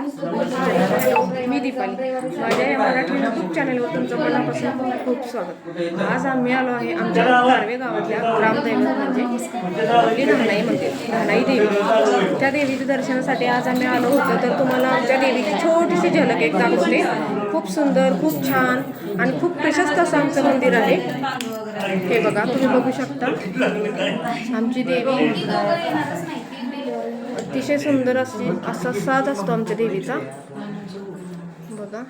मी दीपाली. माझ्या या मराठी यूट्यूब चॅनलवर तुमचं मनापासून खूप स्वागत. आज आम्ही आलो आहे आमच्या कारवे गावातल्या ग्रामदैवत म्हणजे आपली मंदिर धानाई देवी. त्या देवीच्या दर्शनासाठी आज आम्ही आलो होतो. तर तुम्हाला आमच्या देवीची छोटीशी झलक एक दाखवते खूप सुंदर खूप छान आणि खूप प्रशस्त असं आमचं मंदिर आहे. हे बघा तुम्ही बघू शकता. आमची देवी. अतिशय सुंदर अशी असा साज असतो आमच्या देवीचा बघा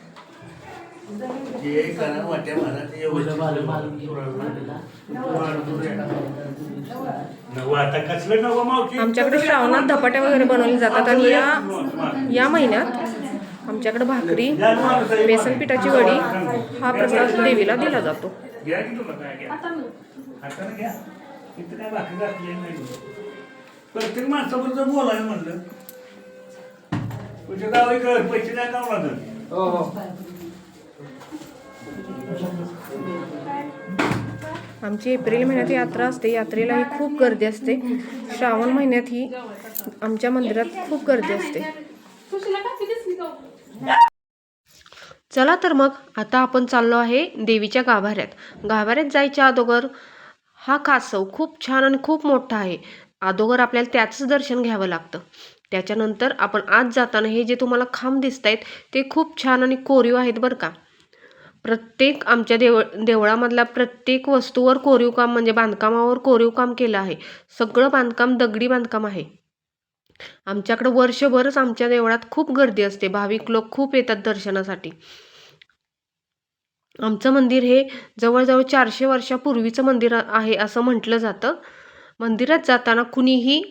आमच्याकडे श्रावणात धपाट्या वगैरे बनवले जातात आणि या या महिन्यात आमच्याकडे भाकरी बेसन पिठाची वडी हा प्रसाद देवीला दिला जातो प्रत्येक माणसाबरोबर बोलायला म्हणलं तुझ्या गावी कळ पैसे नाही का लागत आमची एप्रिल महिन्यात यात्रा असते. यात्रेला ही खूप गर्दी असते. श्रावण महिन्यात ही आमच्या मंदिरात खूप गर्दी असते. चला तर मग आता आपण चाललो आहे देवीच्या गाभाऱ्यात. गाभाऱ्यात जायच्या अगोदर हा कासव खूप छान आणि खूप मोठा आहे. अगोदर आपल्याला त्याचं दर्शन घ्यावं लागतं. त्याच्यानंतर आपण आज जाताना हे जे तुम्हाला खांब दिसत आहेत ते खूप छान आणि कोरीव आहेत बरं का. प्रत्येक आमच्या देव देवळामधल्या प्रत्येक वस्तूवर कोरीव काम म्हणजे बांधकामावर कोरीव काम केलं आहे. सगळं बांधकाम दगडी बांधकाम आहे. आमच्याकडं वर्षभरच आमच्या देवळात खूप गर्दी असते. भाविक लोक खूप येतात दर्शनासाठी. आमचं मंदिर हे जवळजवळ चारशे वर्षापूर्वीचं मंदिर आहे असं म्हटलं जातं. मंदिरात जाताना कुणीही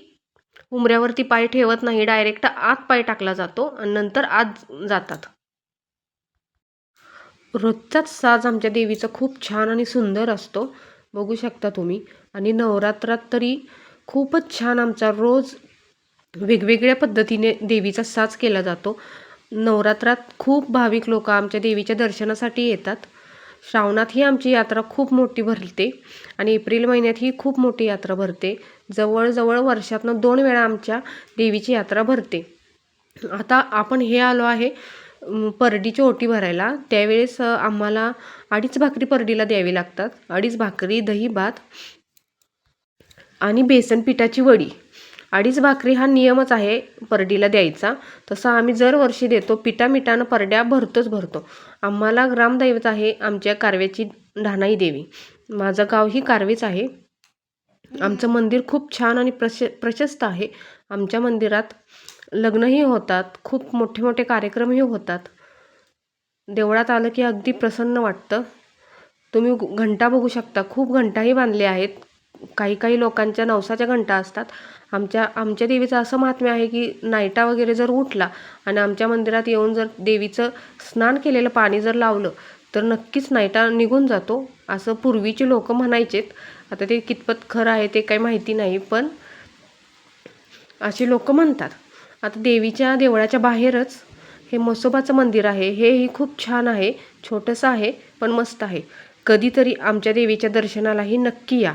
उमऱ्यावरती पाय ठेवत नाही. डायरेक्ट आत पाय टाकला जातो आणि नंतर आत जातात. रोजचाच साज आमच्या देवीचा खूप छान आणि सुंदर असतो. बघू शकता तुम्ही. आणि नवरात्रात तरी खूपच छान आमचा रोज वेगवेगळ्या पद्धतीने देवीचा साज केला जातो. नवरात्रात खूप भाविक लोक आमच्या देवीच्या दर्शनासाठी येतात. श्रावणात ही आमची यात्रा खूप मोठी भरते आणि एप्रिल महिन्यात ही खूप मोठी यात्रा भरते. जवळजवळ वर्षातनं दोन वेळा आमच्या देवीची यात्रा भरते. आता आपण हे आलो आहे परडीची ओटी भरायला. त्यावेळेस आम्हाला अडीच भाकरी परडीला द्यावी लागतात. अडीच भाकरी दही भात आणि बेसन पिठाची वडी. अडीच भाकरी हा नियमच आहे परडीला द्यायचा. तसा आम्ही दरवर्षी देतो. पिठा मिठानं परड्या भरतोच भरतो. आम्हाला ग्रामदैवत आहे आमच्या कारव्याची ढाणाई देवी. माझं गाव ही कारवेच आहे. आमचं मंदिर खूप छान आणि प्रश प्रशस्त आहे. आमच्या मंदिरात लग्नही होतात. खूप मोठे मोठे कार्यक्रमही होतात. देवळात आलं की अगदी प्रसन्न वाटतं. तुम्ही घंटा बघू शकता. खूप घंटाही बांधले आहेत. काही काही लोकांच्या नवसाच्या घंटा असतात. आमच्या आमच्या देवीचं असं महात्म्य आहे की नाईटा वगैरे जर उठला आणि आमच्या मंदिरात येऊन जर देवीचं स्नान केलेलं पाणी जर लावलं तर नक्कीच नाईटा निघून जातो असं पूर्वीचे लोक म्हणायचेत. आता ते कितपत खरं आहे ते काही माहिती नाही पण असे लोक म्हणतात. आता देवीच्या देवळाच्या बाहेरच हे म्हसोबाचं मंदिर आहे. हेही खूप छान आहे छोटंसं आहे पण मस्त आहे. कधीतरी आमच्या देवीच्या दर्शनालाही नक्की या.